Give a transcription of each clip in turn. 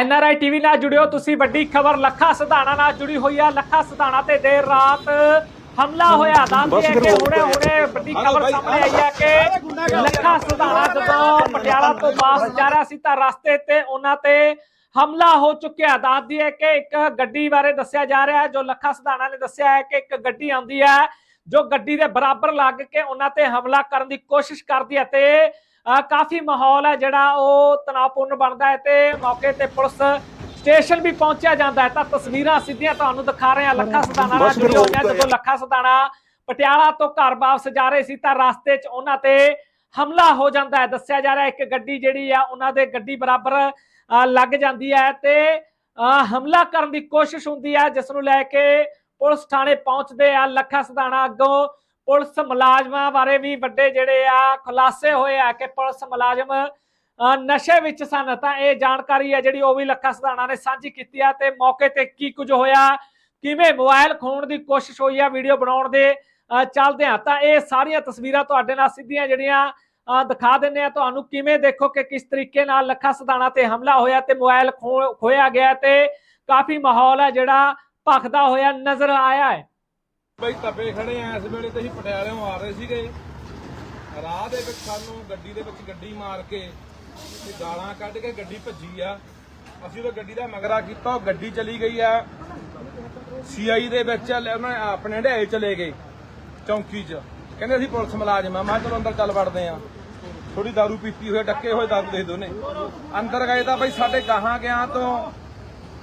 NRI TV ਨਾਲ ਜੁੜਿਓ। ਤੁਸੀਂ ਵੱਡੀ ਖਬਰ ਲੱਖਾ ਸਿਧਾਣਾ ਨਾਲ ਜੁੜੀ ਹੋਈ ਆ। ਲੱਖਾ ਸਿਧਾਣਾ ਤੇ ਦੇਰ ਰਾਤ ਹਮਲਾ ਹੋਇਆ। ਦੱਸਦੀ ਹੈ ਕਿ ਹੁਣੇ ਹੁਣੇ ਵੱਡੀ ਖਬਰ ਸਾਹਮਣੇ ਆਈ ਹੈ ਕਿ ਲੱਖਾ ਸਿਧਾਣਾ ਜਦੋਂ ਪਟਿਆਲਾ ਤੋਂ ਵਾਪਸ ਜਾ ਰਿਹਾ ਸੀ ਤਾਂ ਰਸਤੇ ਤੇ ਉਹਨਾਂ ਤੇ ਹਮਲਾ ਹੋ ਚੁੱਕਿਆ। ਦੱਸਦੀ ਹੈ ਕਿ ਇੱਕ ਗੱਡੀ ਬਾਰੇ ਦੱਸਿਆ ਜਾ ਰਿਹਾ ਹੈ। ਜੋ ਲੱਖਾ ਸਿਧਾਣਾ ਨੇ ਦੱਸਿਆ ਹੈ ਕਿ ਇੱਕ ਗੱਡੀ ਆਉਂਦੀ ਹੈ ਜੋ ਗੱਡੀ ਦੇ ਬਰਾਬਰ ਲੱਗ ਕੇ ਉਹਨਾਂ ਤੇ ਹਮਲਾ ਕਰਨ ਦੀ ਕੋਸ਼ਿਸ਼ ਕਰਦੀ ਹੈ ਤੇ ਕਾਫੀ ਮਾਹੌਲ ਹੈ ਜਿਹੜਾ ਉਹ ਤਣਾਅਪੂਰਨ ਬਣਦਾ ਹੈ ਤੇ ਮੌਕੇ ਤੇ ਪੁਲਿਸ ਸਟੇਸ਼ਨ ਵੀ ਪਹੁੰਚਿਆ ਜਾਂਦਾ ਹੈ। ਤਾਂ ਤਸਵੀਰਾਂ ਸਿੱਧੀਆਂ ਤੁਹਾਨੂੰ ਦਿਖਾ ਰਹੇ ਹਾਂ। ਲੱਖਾ ਸਦਾਣਾ ਨਾਲ ਜੁੜੀ ਹੋਈਆਂ ਜਦੋਂ ਲੱਖਾ ਸਦਾਣਾ ਪਟਿਆਲਾ ਤੋਂ ਘਰ ਵਾਪਸ ਜਾ ਰਹੇ ਸੀ ਤਾਂ ਰਸਤੇ 'ਚ ਉਹਨਾਂ ਤੇ ਹਮਲਾ ਹੋ ਜਾਂਦਾ ਹੈ। ਦੱਸਿਆ ਜਾ ਰਿਹਾ ਇੱਕ ਗੱਡੀ ਜਿਹੜੀ ਆ ਉਹਨਾਂ ਦੇ ਗੱਡੀ ਬਰਾਬਰ ਲੱਗ ਜਾਂਦੀ ਹੈ ਤੇ ਹਮਲਾ ਕਰਨ ਦੀ ਕੋਸ਼ਿਸ਼ ਹੁੰਦੀ ਹੈ ਜਿਸ ਨੂੰ ਲੈ ਕੇ ਪੁਲਿਸ ਥਾਣੇ ਪਹੁੰਚਦੇ ਆ। ਲੱਖਾ ਸਦਾਣਾ ਅੱਗੋਂ ਪੁਲਿਸ ਮੁਲਾਜ਼ਮਾਂ ਬਾਰੇ ਵੀ ਵੱਡੇ ਜਿਹੜੇ ਆ ਖੁਲਾਸੇ ਹੋਏ ਆ ਕਿ ਪੁਲਿਸ ਮੁਲਾਜ਼ਮ ਨਸ਼ੇ ਵਿੱਚ ਸਨ। ਤਾਂ ਇਹ ਜਾਣਕਾਰੀ ਹੈ ਜਿਹੜੀ ਉਹ ਵੀ ਲੱਖਾ ਸਧਾਣਾ ਨੇ ਸਾਂਝੀ ਕੀਤੀ ਆ ਤੇ ਮੌਕੇ ਤੇ ਕੀ ਕੁਝ ਹੋਇਆ ਕਿਵੇਂ ਮੋਬਾਈਲ ਖੋਣ ਦੀ ਕੋਸ਼ਿਸ਼ ਹੋਈ ਆ ਵੀਡੀਓ ਬਣਾਉਣ ਦੇ ਅ, ਚੱਲਦੇ ਆ। ਤਾਂ ਇਹ ਸਾਰੀਆਂ ਤਸਵੀਰਾਂ ਤੁਹਾਡੇ ਨਾਲ ਸਿੱਧੀਆਂ ਜਿਹੜੀਆਂ ਦਿਖਾ ਦਿੰਨੇ ਆ। ਤੁਹਾਨੂੰ ਕਿਵੇਂ ਦੇਖੋ ਕਿ ਕਿਸ ਤਰੀਕੇ ਨਾਲ ਲੱਖਾ ਸਧਾਣਾ ਤੇ ਹਮਲਾ ਹੋਇਆ ਤੇ ਮੋਬਾਈਲ ਖੋ- ਖੋਇਆ ਗਿਆ ਤੇ ਕਾਫੀ ਮਾਹੌਲ ਹੈ ਜਿਹੜਾ ਭਖਦਾ ਹੋਇਆ ਨਜ਼ਰ ਆਇਆ ਹੈ। ਬਈ ਤਪੇ ਖੜੇ ਆ, ਇਸ ਵੇਲੇ ਤੇ ਅਸੀਂ ਪਟਿਆਲੇੋਂ ਆ ਰਹੇ ਸੀਗੇ। ਰਾਹ ਦੇ ਵਿੱਚ ਸਾਨੂੰ ਗੱਡੀ ਦੇ ਵਿੱਚ ਗੱਡੀ ਮਾਰ ਕੇ ਤੇ ਗਾਲਾਂ ਕੱਢ ਕੇ ਗੱਡੀ ਭੱਜੀ ਆ। ਅਸੀਂ ਉਹ ਗੱਡੀ ਦਾ ਮਗਰਾ ਕੀਤਾ, ਉਹ ਗੱਡੀ ਚਲੀ ਗਈ ਆ। ਸੀਆਈ ਦੇ ਵਿੱਚ ਉਹਨਾਂ ਆਪਣੇ ਢਾਏ ਚਲੇ ਗਏ, ਚੌਂਕੀ 'ਚ। ਕਹਿੰਦੇ ਅਸੀਂ ਪੁਲਿਸ ਮੁਲਾਜ਼ਮ ਆ, ਮੈਂ ਚਲੋ ਅੰਦਰ ਚੱਲ ਵੜਦੇ ਆ। ਥੋੜੀ ਦਾਰੂ ਪੀਤੀ ਹੋਏ ਡੱਕੇ ਹੋਏ ਦਾਰੂ ਦੇ ਦੋਨੇ। ਅੰਦਰ ਗਏ ਤਾਂ ਬਈ ਸਾਡੇ ਗਾਹਾਂ ਗਿਆ ਤੋਂ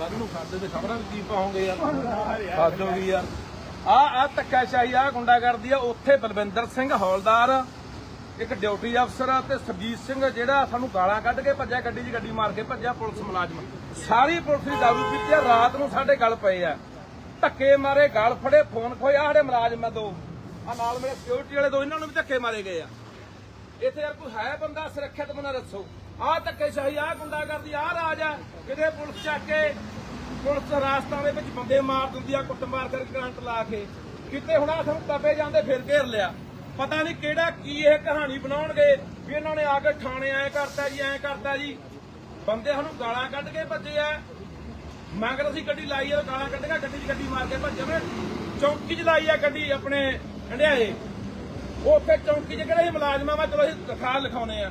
ਕੱਲ ਨੂੰ ਸਾਡੇ ਤੇ ਖਬਰਾਂ ਵੀ ਕੀ ਪਾਉਂਗੇ ਯਾਰ? ਹੱਦ ਹੋ ਗਈ ਯਾਰ। ਆ ਆ ਧੱਕਾਸ਼ਾਹੀ ਆ ਗੁੰਡਾਗਰਦੀ ਆ ਉੱਥੇ ਬਲਵਿੰਦਰ ਸਿੰਘ ਹੌਲਦਾਰ ਇੱਕ ਡਿਊਟੀ ਅਫਸਰ ਆ ਤੇ ਸਰਜੀਤ ਸਿੰਘ ਜਿਹੜਾ ਸਾਨੂੰ ਗਾਲਾਂ ਕੱਢ ਕੇ ਭੱਜਿਆ ਗੱਡੀ 'ਚ ਗੱਡੀ ਮਾਰ ਕੇ ਭੱਜਿਆ ਪੁਲਿਸ ਮੁਲਾਜ਼ਮ। ਸਾਰੀ ਪੁਲਿਸ ਦੀ ਦਾਰੂ ਪੀਤੀ ਆ ਰਾਤ ਨੂੰ ਸਾਡੇ ਗਲ ਪਏ ਆ। ਧੱਕੇ ਮਾਰੇ ਗਲ ਫੜੇ ਫੋਨ ਖੋਇਆ ਸਾਡੇ ਮੁਲਾਜ਼ਮ ਆ ਦੋ। ਆ ਨਾਲ ਮੇਰੇ ਸਿਕਿਉਰਿਟੀ ਵਾਲੇ ਦੋ ਇਹਨਾਂ ਨੂੰ ਵੀ ਧੱਕੇ ਮਾਰੇ ਗਏ ਆ। ਇੱਥੇ ਯਾਰ ਕੋਈ ਹੈ ਬੰਦਾ ਸੁਰੱਖਿਅਤ ਬੰਦਾ ਦੱਸੋ। ਆਹ ਧੱਕੇ ਸ਼ਾਹੀ ਆਹ ਗੁੰਡਾ ਕਰਦੀ ਆਹ ਰਾਜ ਆ ਕਿਤੇ ਪੁਲਿਸ ਚੱਕ ਕੇ, ਪੁਲਿਸ ਰਾਸਤਾ ਦੇ ਵਿੱਚ ਬੰਦੇ ਮਾਰ ਦਿੰਦੀ ਆ, ਕੁੱਟਮਾਰ ਕਰਕੇ ਕਰੰਟ ਲਾ ਕੇ। ਕਿਤੇ ਹੁਣ ਆ ਸਾਨੂੰ ਤਪੇ ਜਾਂਦੇ ਫਿਰ ਘੇਰ ਲਿਆ। ਪਤਾ ਨਹੀਂ ਕਿਹੜਾ ਕੀ ਇਹ ਕਹਾਣੀ ਬਣਾਉਣਗੇ, ਵੀ ਇਹਨਾਂ ਨੇ ਆ ਕੇ ਥਾਣੇ ਐ ਕਰਤਾ ਜੀ, ਐ ਕਰਤਾ ਜੀ। ਬੰਦੇ ਸਾਨੂੰ ਗਾਲਾਂ ਕੱਢ ਕੇ ਭੱਜੇ ਆ। ਮਗਰ ਅਸੀਂ ਗੱਡੀ ਲਾਈ ਆ ਗਾਲਾਂ ਕੱਢ ਕੇ ਗੱਡੀ 'ਚ ਗੱਡੀ ਮਾਰ ਕੇ ਭੱਜੇ ਨੇ ਚੌਂਕੀ 'ਚ ਲਾਈ ਆ ਗੱਡੀ ਆਪਣੇ ਹੰਡਿਆਏ ਉੱਥੇ ਚੌਂਕੀ 'ਚ ਕਿਹੜੇ ਸੀ ਮੁਲਾਜ਼ਮਾਂ ਵਾ ਚਲੋ ਅਸੀਂ ਦਰਖਾਸਤ ਲਿਖਾਉਨੇ ਆ।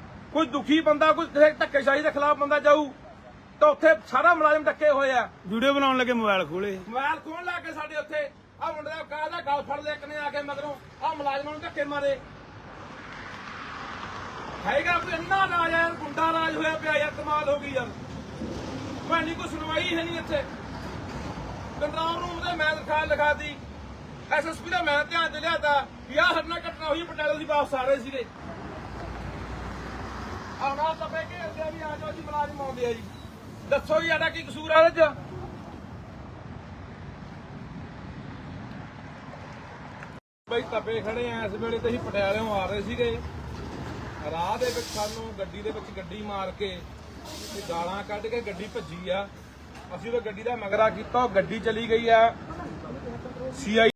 ਕੋਈ ਦੁਖੀ ਬੰਦਾ ਕੋਈ ਕਿਸੇ ਧੱਕੇਸ਼ਾਹੀ ਦੇ ਖਿਲਾਫ ਬੰਦਾ ਜਾਊ ਤਾਂ ਉੱਥੇ ਸਾਰਾ ਮੁਲਾਜ਼ਮ ਡੱਕੇ ਹੋਏ ਆ। ਵੀਡੀਓ ਬਣਾਉਣ ਲੱਗੇ ਮੋਬਾਈਲ ਖੋਲੇ ਮੋਬਾਈਲ ਖੋਲ ਲਾ ਕੇ ਸਾਡੇ ਉੱਥੇ। ਆ ਮੁੰਡੇ ਦਾ ਕਾਹ ਦਾ ਗਲ ਫੜ ਲਿਆ ਇੱਕ ਨੇ ਆ ਕੇ ਮਗਰੋਂ। ਆ ਮੁਲਾਜ਼ਮਾਂ ਨੂੰ ਧੱਕੇ ਮਾਰੇ। ਹੈਗਾ ਕੋਈ ਇੰਨਾ ਰਾਜ ਯਾਰ ਗੁੰਡਾ ਰਾਜ ਹੋਇਆ ਪਿਆ ਯਾਰ ਕਮਾਲ ਹੋ ਗਈ ਯਾਰ। ਮੈਂ ਨਹੀਂ ਕੋਈ ਸੁਣਵਾਈ ਹੈ ਨਹੀਂ ਇੱਥੇ। ਕੰਟਰੋਲ ਰੂਮ ਤੇ ਮੈਂ ਦਰਖਾਸਤ ਲਿਖਾਤੀ। ਐਸਐਸਪੀ ਦਾ ਮੈਂ ਧਿਆਨ ਚ ਲਿਆਤਾ ਵੀ ਆਹ ਨਾਲ ਘਟਨਾ ਹੋਈ ਪਟਿਆਲੇ ਦੀ ਵਾਪਸ ਆ ਰਹੇ ਸੀਗੇ। ਆਉਣਾ ਤਾਂ ਪੈ ਕੇ ਵੀ ਆ ਜਾਓ ਜੀ ਮੁਲਾਜ਼ਮ ਆਉਂਦੇ ਆ ਜੀ। ਦੱਸੋ ਜੀ, ਸਾਡਾ ਕੀ ਕਸੂਰ ਆ ਇਹਦੇ ਚ? ਬਈ ਤਪੇ ਖੜੇ ਆ, ਇਸ ਵੇਲੇ ਤੇ ਅਸੀਂ ਪਟਿਆਲਿਓਂ ਆ ਰਹੇ ਸੀਗੇ। ਰਾਹ ਦੇ ਵਿੱਚ ਸਾਨੂੰ ਗੱਡੀ ਦੇ ਵਿੱਚ ਗੱਡੀ ਮਾਰ ਕੇ ਤੇ ਗਾਲਾਂ ਕੱਢ ਕੇ ਗੱਡੀ ਭੱਜੀ ਆ। ਅਸੀਂ ਉਹ ਗੱਡੀ ਦਾ ਮਗਰਾ ਕੀਤਾ, ਉਹ ਗੱਡੀ ਚਲੀ ਗਈ ਆ। ਸੀਆਈ